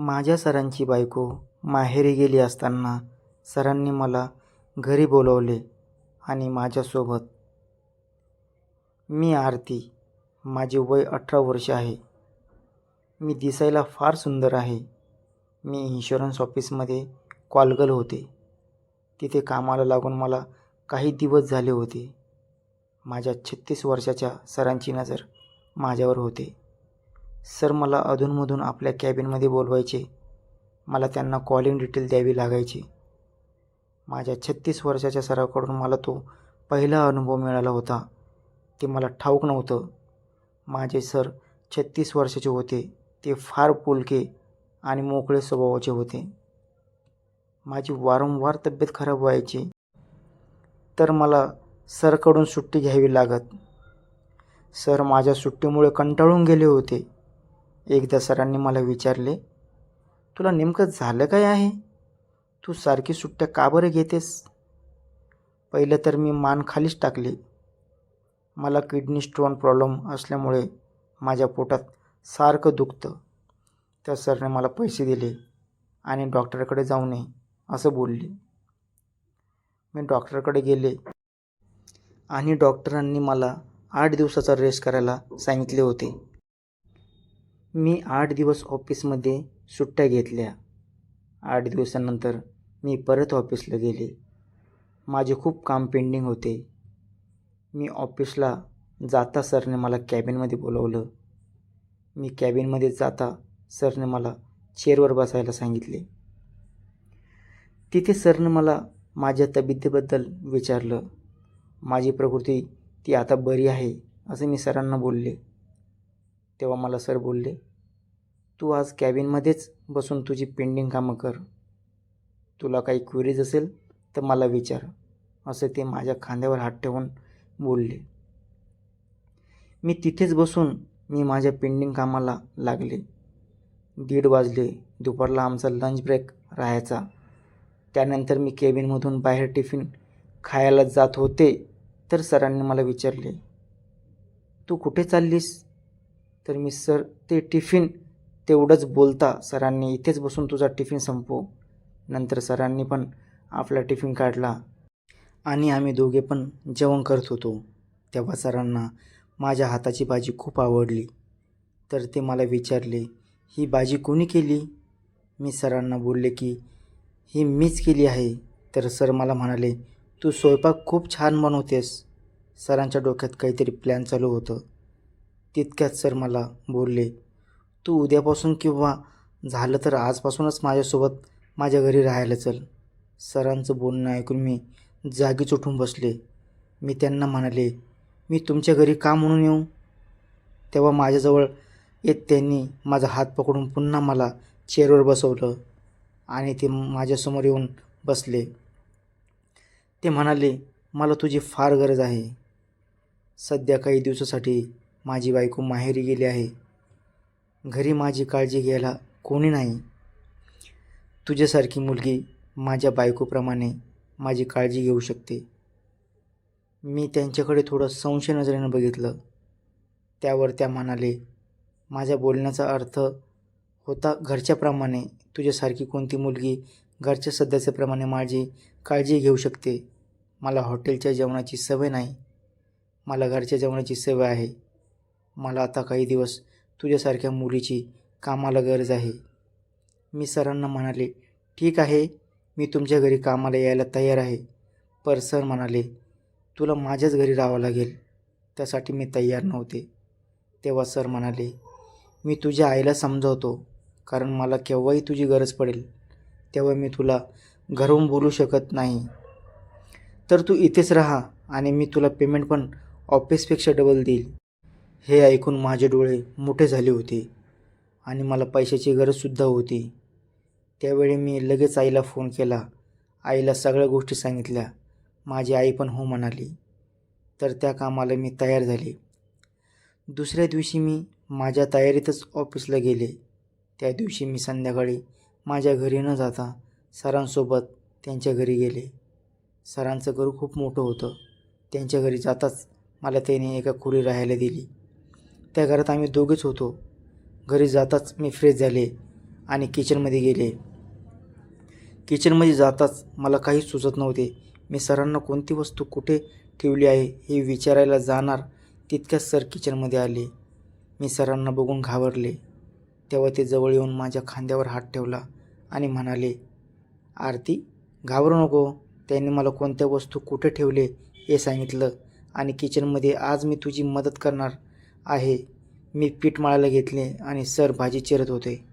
माझ्या सरांची बायको माहेरी गेली असताना सरांनी मला घरी बोलवले आणि माझ्यासोबत. मी आरती. माझे वय अठरा वर्ष आहे. मी दिसायला फार सुंदर आहे. मी इन्शुरन्स ऑफिसमध्ये कॉलगल होते. तिथे कामाला लागून मला काही दिवस झाले होते. माझ्या छत्तीस वर्षाच्या सरांची नजर माझ्यावर होते. सर मला अधूनमधून आपल्या कॅबिनमध्ये बोलवायचे. मला त्यांना कॉलिंग डिटेल द्यावी लागायची. माझ्या छत्तीस वर्षाच्या सराकडून मला तो पहिला अनुभव मिळाला होता. ते मला ठाऊक नव्हतं. माझे सर छत्तीस वर्षाचे होते. ते फार पुलके आणि मोकळे स्वभावाचे होते. माझी वारंवार तब्येत खराब व्हायची. तर मला सरकडून सुट्टी घ्यावी लागत. सर माझ्या सुट्टीमुळे कंटाळून गेले होते. एकदा सरांनी मला विचारले तुला नेमकं झालं काय आहे? तू सारखी सुट्ट्या का बरं घेतेस? पहिलं तर मी मान खालीच टाकली. मला किडनी स्टोन प्रॉब्लेम असल्यामुळे माझ्या पोटात सारखं दुखतं. त्या सरने मला पैसे दिले आणि डॉक्टरकडे जाऊ नये असं बोलले. मी डॉक्टरकडे गेले आणि डॉक्टरांनी मला आठ दिवसाचा रेस्ट करायला सांगितले होते. मी आठ दिवस ऑफिसमध्ये सुट्ट्या घेतल्या. आठ दिवसानंतर मी परत ऑफिसला गेले. माझे खूप काम पेंडिंग होते. मी ऑफिसला जाता सरने मला कॅबिनमध्ये बोलवलं. मी कॅबिनमध्ये जाता सरने मला चेअरवर बसायला सांगितले. तिथे सरनं मला माझ्या तब्येतीबद्दल विचारलं. माझी प्रकृती ती आता बरी आहे असं मी सरांना बोलले. तेव्हा मला सर बोलले तू आज कॅबिनमध्येच बसून तुझी पेंडिंग कामं कर. तुला काही क्वेरीज असेल तर मला विचार असं ते माझ्या खांद्यावर हात ठेवून बोलले. मी तिथेच बसून मी माझ्या पेंडिंग कामाला लागले. दीड वाजले दुपारला आमचा लंच ब्रेक राहायचा. त्यानंतर मी केबिनमधून बाहेर टिफिन खायला जात होते तर सरांनी मला विचारले तू कुठे चाललीस? तर मी सर ते टिफिन तेवढंच बोलता सरांनी इथेच बसून तुझा टिफिन संपव. नंतर सरांनी पण आपला टिफिन काढला. आणि आम्ही दोघे पण जेवण करत होतो. तेव्हा सरांना माझ्या हाताची भाजी खूप आवडली. तर ते मला विचारले ही भाजी कोणी केली? मी सरांना बोलले की ही मीच केली आहे. तर सर मला म्हणाले तू स्वयंपाक खूप छान बनवतेस. सरांच्या डोक्यात काहीतरी प्लॅन चालू होतं. तितक्यात सर मला बोलले तू उद्यापासून किंवा झालं तर आजपासूनच माझ्यासोबत माझ्या घरी राहायला चल. सरांचं बोलणं ऐकून मी जागीच उठून बसले. मी त्यांना म्हणाले मी तुमच्या घरी का म्हणून येऊ? तेव्हा माझ्याजवळ येत त्यांनी माझा हात पकडून पुन्हा मला चेअरवर बसवलं आणि ते माझ्यासमोर येऊन बसले. ते म्हणाले मला तुझी फार गरज आहे. सध्या काही दिवसासाठी माझी बायको माहेरी गेली आहे. घरी माझी काळजी घ्यायला कोणी नाही. तुझ्यासारखी मुलगी माझ्या बायकोप्रमाणे माझी काळजी घेऊ शकते. मी त्यांच्याकडे थोडं संशय नजरेनं बघितलं. त्यावर त्या म्हणाले माझ्या बोलण्याचा अर्थ होता घरच्याप्रमाणे. तुझ्यासारखी कोणती मुलगी घरच्या सदस्याप्रमाणे माझी काळजी घेऊ शकते? मला हॉटेलच्या जेवणाची सवय नाही. मला घरच्या जेवणाची सवय आहे. मला आता काही दिवस तुझ्यासारख्या मुलीची कामाला गरज आहे. मी सरांना म्हणाले ठीक आहे मी तुमच्या घरी कामाला यायला तयार आहे. पर सर म्हणाले तुला माझ्याच घरी राहावं लागेल. त्यासाठी मी तयार नव्हते. तेव्हा सर म्हणाले मी तुझ्या आईला समजावतो कारण मला केव्हाही तुझी गरज पडेल तेव्हा मी तुला घरून बोलू शकत नाही. तर तू इथेच राहा आणि मी तुला पेमेंट पण ऑफिसपेक्षा डबल देईल. हे ऐकून माझे डोळे मोठे झाले होते आणि मला पैशाची गरजसुद्धा होती. त्यावेळी मी लगेच आईला फोन केला. आईला सगळ्या गोष्टी सांगितल्या. माझी आई पण हो म्हणाली. तर त्या कामाला मी तयार झाले. दुसऱ्या दिवशी मी माझ्या तयारीतच ऑफिसला गेले. त्या दिवशी मी संध्याकाळी माझ्या घरी न जाता सरांसोबत त्यांच्या घरी गेले. सरांचं घर खूप मोठं होतं. त्यांच्या घरी जाताच मला त्याने एका खोली राहायला दिली. त्या घरात आम्ही दोघेच होतो. घरी जाताच मी फ्रेश झाले आणि किचनमध्ये गेले. किचनमध्ये जाताच मला काहीच सुचत नव्हते. मी सरांना कोणती वस्तू कुठे ठेवली आहे हे विचारायला जाणार तितक्याच सर किचनमध्ये आले. मी सरांना बघून घाबरले. तेव्हा ते जवळ येऊन माझ्या खांद्यावर हात ठेवला आणि म्हणाले आरती घाबरू नको. त्यांनी मला कोणत्या वस्तू कुठे ठेवले हे सांगितलं आणि किचनमध्ये आज मी तुझी मदत करणार. आहे. मी पीठ मळायला घेतले आणि सर भाजी चिरत होते.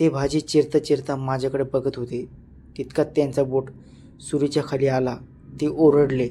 ते भाजी चिरता चिरता माझ्याकडे बघत होते. तितकात त्यांचा बोट सुरीच्या खाली आला. ते ओरडले.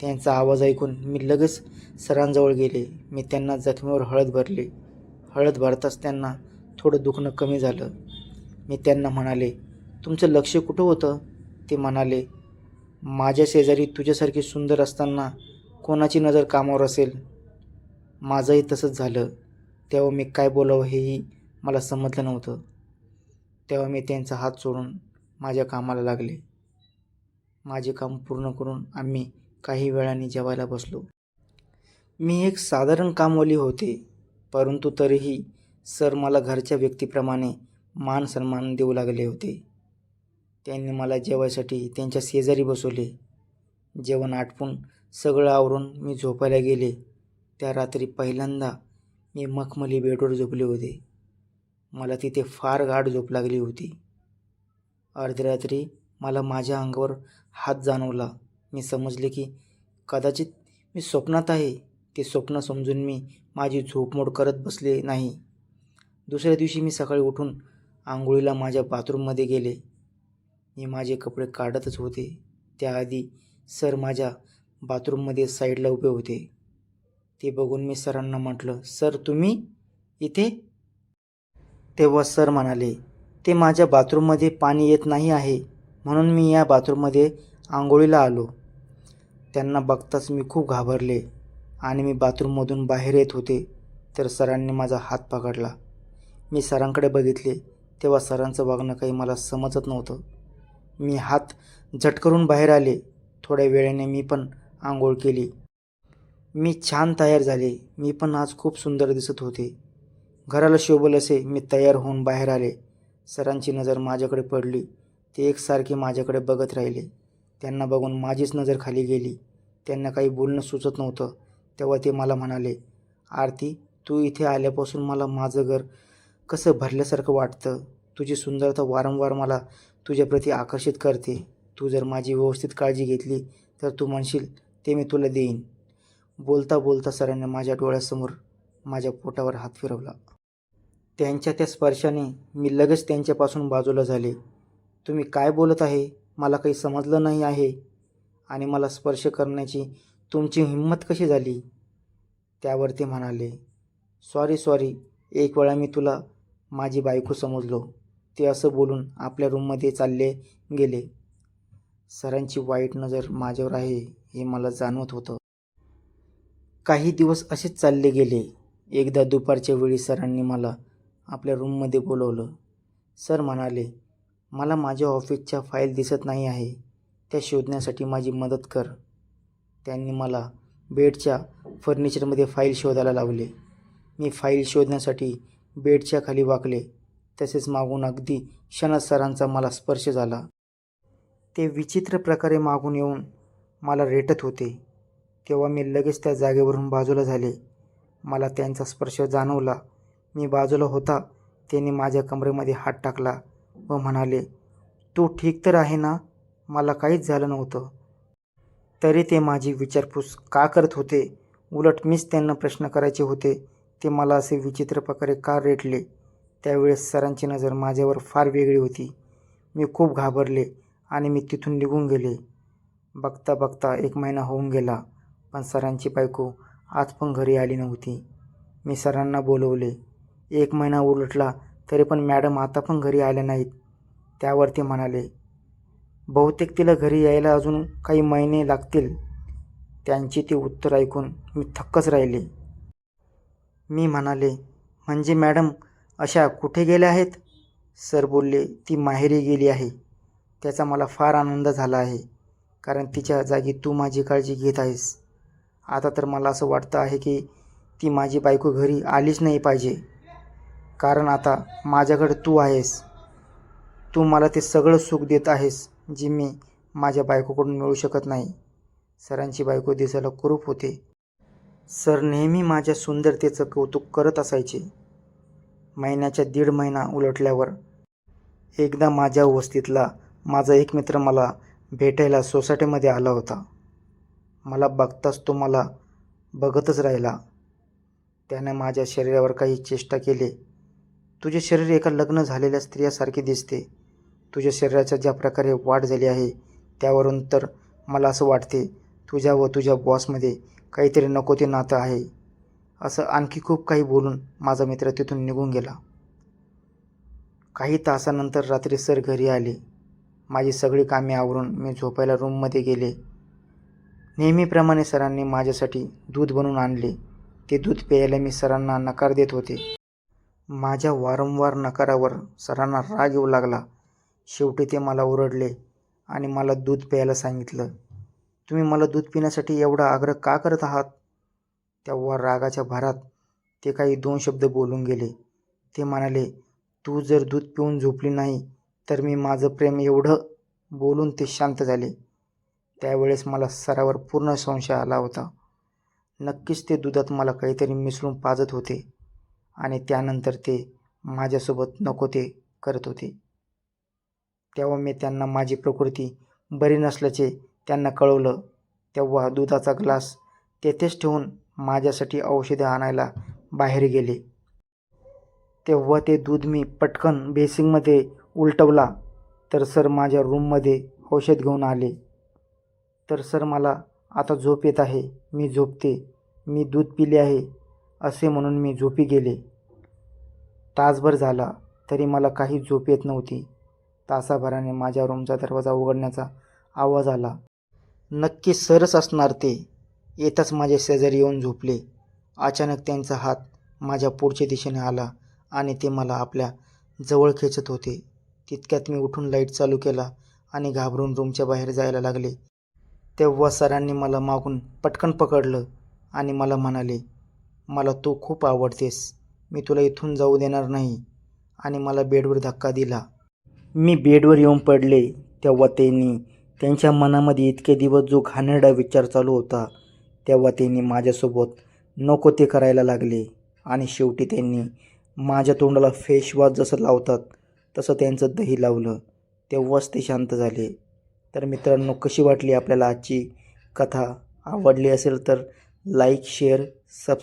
त्यांचा आवाज ऐकून मी लगेच सरांजवळ गेले. मी त्यांना जखमीवर हळद भरले. हळद भरताच त्यांना थोडं दुखणं कमी झालं. मी त्यांना म्हणाले तुमचं लक्ष कुठं होतं? ते म्हणाले माझ्या शेजारी तुझ्यासारखी सुंदर असताना कोणाची नजर कामावर असेल? माझंही तसंच झालं. तेव्हा मी काय बोलावं हेही मला समजलं नव्हतं. तेव्हा मी त्यांचा हात सोडून माझ्या कामाला लागले. माझे काम पूर्ण करून आम्ही काही वेळाने जेवायला बसलो. मी एक साधारण कामवाली होते परंतु तरीही सर मला घरच्या व्यक्तीप्रमाणे मान सन्मान देऊ लागले होते. त्यांनी मला जेवायसाठी त्यांच्या शेजारी बसवले. जेवण आटपून सगळं आवरून मी झोपायला गेले. त्या रात्री पहिल्यांदा मी मखमली बेडवर झोपले होते. मला तिथे फार गाढ झोप लागली होती. अर्ध्या रात्री मला माझ्या अंगावर हात जाणवला. मी समजले की कदाचित मी स्वप्नात आहे. ते स्वप्न समजून मी माझी झोपमोड करत बसले नाही. दुसऱ्या दिवशी मी सकाळी उठून आंघोळीला माझ्या बाथरूममध्ये गेले. मी माझे कपडे काढतच होते. त्याआधी सर माझ्या बाथरूममध्ये साईडला उभे होते. ते बघून मी सरांना म्हटलं सर तुम्ही इथे? तेव्हा सर म्हणाले ते माझ्या बाथरूममध्ये पाणी येत नाही आहे म्हणून मी या बाथरूममध्ये आंघोळीला आलो. त्यांना बघताच मी खूप घाबरले आणि मी बाथरूममधून बाहेर येत होते तर सरांनी माझा हात पकडला. मी सरांकडे बघितले तेव्हा सरांचं वागणं काही मला समजत नव्हतं. मी हात झटकरून बाहेर आले. थोड्या वेळेने मी पण आंघोळ केली. मी छान तयार झाले. मी पण आज खूप सुंदर दिसत होते. घराला शोभल असे मी तयार होऊन बाहेर आले. सरांची नजर माझ्याकडे पडली. ते एकसारखे माझ्याकडे बघत राहिले. त्यांना बघून माझीच नजर खाली गेली. त्यांना काही बोलणं सुचत नव्हतं. तेव्हा ते मला म्हणाले आरती तू इथे आल्यापासून मला माझं घर कसं भरल्यासारखं वाटतं? तुझी सुंदरता वारंवार मला तुझ्याप्रती आकर्षित करते. तू जर माझी व्यवस्थित काळजी घेतली तर तू म्हणशील ते मी तुला देईन. बोलता बोलता सरांनी माझ्या डोळ्यासमोर माझ्या पोटावर हात फिरवला. त्यांच्या त्या स्पर्शाने मी लगेच त्यांच्यापासून बाजूला झाले. तुम्ही काय बोलत आहे? मला काही समजलं नाही आहे. आणि मला स्पर्श करण्याची तुमची हिंमत कशी झाली? त्यावर ते म्हणाले सॉरी सॉरी एक वेळा मी तुला माझी बायको समजलो. ते असं बोलून आपल्या रूममध्ये चालले गेले. सरांची वाईट नजर माझ्यावर आहे हे मला जाणवत होतं. काही दिवस असेच चालले गेले. एकदा दुपारच्या वेळी सरांनी मला आपल्या रूममध्ये बोलवलं. सर म्हणाले मला माझ्या ऑफिसच्या फाईल दिसत नाही आहे. त्या शोधण्यासाठी माझी मदत कर. त्यांनी मला बेडच्या फर्निचरमध्ये फाईल शोधायला लावले. मी फाईल शोधण्यासाठी बेडच्या खाली वाकले. तसेच मागून अगदी क्षणात सरांचा मला स्पर्श झाला. ते विचित्र प्रकारे मागून येऊन मला रेटत होते. तेव्हा मी लगेच त्या जागेवरून बाजूला झाले. मला त्यांचा स्पर्श जाणवला. मी बाजूला होता. त्यांनी माझ्या कमरेमध्ये हात टाकला व म्हणाले तू ठीक तर आहे ना? मला काहीच झालं नव्हतं. तरी ते माझी विचारपूस का करत होते? उलट मीच त्यांना प्रश्न करायचे होते. ते मला असे विचित्र प्रकारे का रेटले? त्यावेळेस सरांची नजर माझ्यावर फार वेगळी होती. मी खूप घाबरले आणि मी तिथून निघून गेले. बघता बघता एक महिना होऊन गेला. पण सरांची बायको आज पण घरी आली नव्हती. मी सरांना बोलवले. एक महिना उलटला तरी पण मॅडम आता पण घरी आल्या नाहीत. त्यावर ते म्हणाले बहुतेक तिला घरी यायला अजून काही महिने लागतील. त्यांची ते उत्तर ऐकून मी थक्कच राहिले. मी म्हणाले म्हणजे मॅडम अशा कुठे गेल्या आहेत? सर बोलले ती माहेरी गेली आहे. त्याचा मला फार आनंद झाला आहे. कारण तिच्या जागी तू माझी काळजी घेत आहेस. आता तर मला असं वाटतं आहे की ती माझी बायको घरी आलीच नाही पाहिजे. कारण आता माझ्याकडे तू आहेस. तू मला ते सगळं सुख देत आहेस जे मी माझ्या बायकोकडून मिळू शकत नाही. सरांची बायको दिसायला कुरूप होते. सर नेहमी माझ्या सुंदरतेचं कौतुक करत असायचे. महिन्याच्या दीड महिना उलटल्यावर एकदा माझ्या वस्तीतला माझा एक मित्र मला भेटायला सोसायटीमध्ये आला होता. मला बघताच तो मला बघतच राहिला. त्याने माझ्या शरीरावर काही चेष्टा केली. तुझे शरीर एका लग्न झालेल्या स्त्रियासारखे दिसते. तुझ्या शरीराच्या ज्या प्रकारे वाढ झाली आहे त्यावरून तर मला असं वाटते तुझ्या व तुझ्या बॉसमध्ये काहीतरी नको ते नातं आहे. असं आणखी खूप काही बोलून माझा मित्र तिथून निघून गेला. काही तासानंतर रात्री सर घरी आले. माझी सगळी कामे आवरून मी झोपायला रूममध्ये गेले. नेहमीप्रमाणे सरांनी माझ्यासाठी दूध बनवून आणले. ते दूध प्यायला मी सरांना नकार देत होते. माझ्या वारंवार नकारावर सरांना राग येऊ लागला. शेवटी ते मला ओरडले आणि मला दूध प्यायला सांगितलं तुम्ही मला दूध पिण्यासाठी एवढा आग्रह का करत आहात? तेव्हा रागाच्या भारात ते काही दोन शब्द बोलून गेले. ते म्हणाले तू जर दूध पिऊन झोपली नाही तर मी माझं प्रेम एवढं बोलून ते शांत झाले. त्यावेळेस मला सरावर पूर्ण संशय आला होता. नक्कीच ते दुधात मला काहीतरी मिसळून पाजत होते आणि त्यानंतर ते माझ्यासोबत नको ते करत होते. तेव्हा मी त्यांना माझी प्रकृती बरी नसल्याचे त्यांना कळवलं. तेव्हा दुधाचा ग्लास तेथेच ठेवून माझ्यासाठी औषधे आणायला बाहेर गेले. तेव्हा ते दूध मी पटकन बेसिंगमध्ये उलटवला तर सर माझ्या रूममध्ये औषध घेऊन आले. तर सर मला आता झोप येत आहे. मी झोपते. मी दूध पिले आहे असे म्हणून मी झोपी गेले. तासभर झाला तरी मला काही झोप येत नव्हती. तासाभराने माझ्या रूमचा दरवाजा उघडण्याचा आवाज आला. नक्की सरच असणार ते. येताच माझ्या शेजारी येऊन झोपले. अचानक त्यांचा हात माझ्या पुढच्या दिशेने आला आणि ते मला आपल्या जवळ खेचत होते. तितक्यात मी उठून लाइट चालू केला आणि घाबरून रूमच्या बाहेर जायला लागले. तेव्हा सरांनी मला मागून पटकन पकडलं आणि मला म्हणाले मला तू खूप आवडतेस. मी तुला इथून जाऊ देणार नाही. आणि मला बेडवर धक्का दिला. मी बेडवर येऊन पडले. तेव्हा त्यांनी त्यांच्या मनामध्ये इतके दिवस जो घाणेरडा विचार चालू होता तेव्हा त्यांनी माझ्यासोबत नको ते करायला लागले. आणि शेवटी त्यांनी माझ्या तोंडाला फेशवॉश जसं लावतात तसं त्यांचं दही लावलं. तेव्हाच ते शांत झाले. तर मित्रांनो कशी वाटली आपल्याला आजची कथा? आवडली असेल तर लाईक शेअर सबस्क्राईब